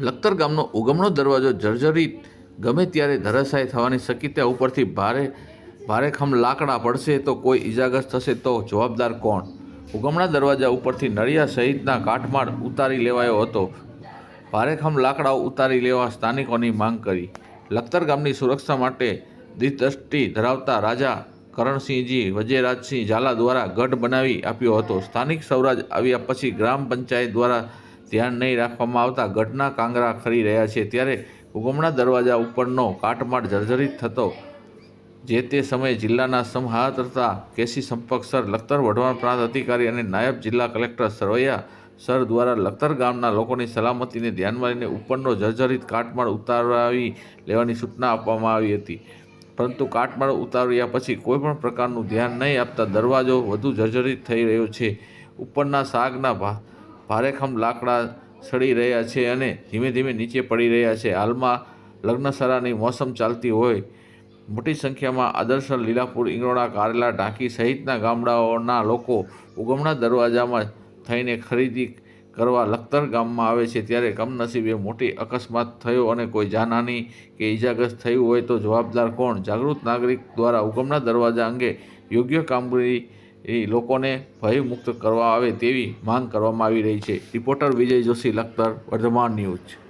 લખતર ગામનો ઉગમણો દરવાજો જર્જરિત ગમે ત્યારે ધરાશાય થવાની શક્યતા ઉપરથી ભારે ભારેખમ લાકડા પડશે તો કોઈ ઈજાગ્રસ્ત થશે તો જવાબદાર કોણ? ઉગમણા દરવાજા ઉપરથી નળિયા સહિતના કાટમાળ ઉતારી લેવાયો હતો. ભારેખમ લાકડાઓ ઉતારી લેવા સ્થાનિકોની માંગ કરી. લખતર ગામની સુરક્ષા માટે દિદ્રષ્ટિ ધરાવતા રાજા કરણસિંહજી વજયરાજસિંહ ઝાલા દ્વારા ગઢ બનાવી આપ્યો હતો. સ્થાનિક સ્વરાજ આવ્યા પછી ગ્રામ પંચાયત દ્વારા ધ્યાન નહીં રાખવામાં આવતા ગઢના કાંગરા ખરી રહ્યા છે. ત્યારે ઉગમણા દરવાજા ઉપરનો કાટમાળ જર્જરિત થતો, જે તે સમયે જિલ્લાના સમહાતરતા કેસી સંપર્ક સર લખતર વઢવાણ પ્રાંત અધિકારી અને નાયબ જિલ્લા કલેક્ટર સરવૈયા સર દ્વારા લખતર ગામના લોકોની સલામતીને ધ્યાનમાં લઈને ઉપરનો જર્જરિત કાટમાળ ઉતારાવી લેવાની સૂચના આપવામાં આવી હતી. પરંતુ કાટમાળ ઉતાર્યા પછી કોઈપણ પ્રકારનું ધ્યાન નહીં આપતા દરવાજો વધુ જર્જરિત થઈ રહ્યો છે. ઉપરના સાગના ભા ભારેખમ લાકડા સડી રહ્યા છે અને ધીમે ધીમે નીચે પડી રહ્યા છે. હાલમાં લગ્નસરાની મોસમ ચાલતી હોય, મોટી સંખ્યામાં આદર્શ લીલાપુર ઇંગોડા કારેલા ઢાંકી સહિતના ગામડાઓના લોકો ઉગમણા દરવાજામાં થઈને ખરીદી કરવા લખતર ગામમાં આવે છે. ત્યારે કમનસીબે મોટી અકસ્માત થયો અને કોઈ જાનહાની કે ઈજાગ્રસ્ત થયું હોય તો જવાબદાર કોણ? જાગૃત નાગરિક દ્વારા ઉગમણા દરવાજા અંગે યોગ્ય કામગીરી એ લોકોને ભયમુક્ત કરવા આવે તેવી માંગ કરવામાં આવી રહી છે. Reporter Vijay Joshi, Lakhtar, Vardhman news.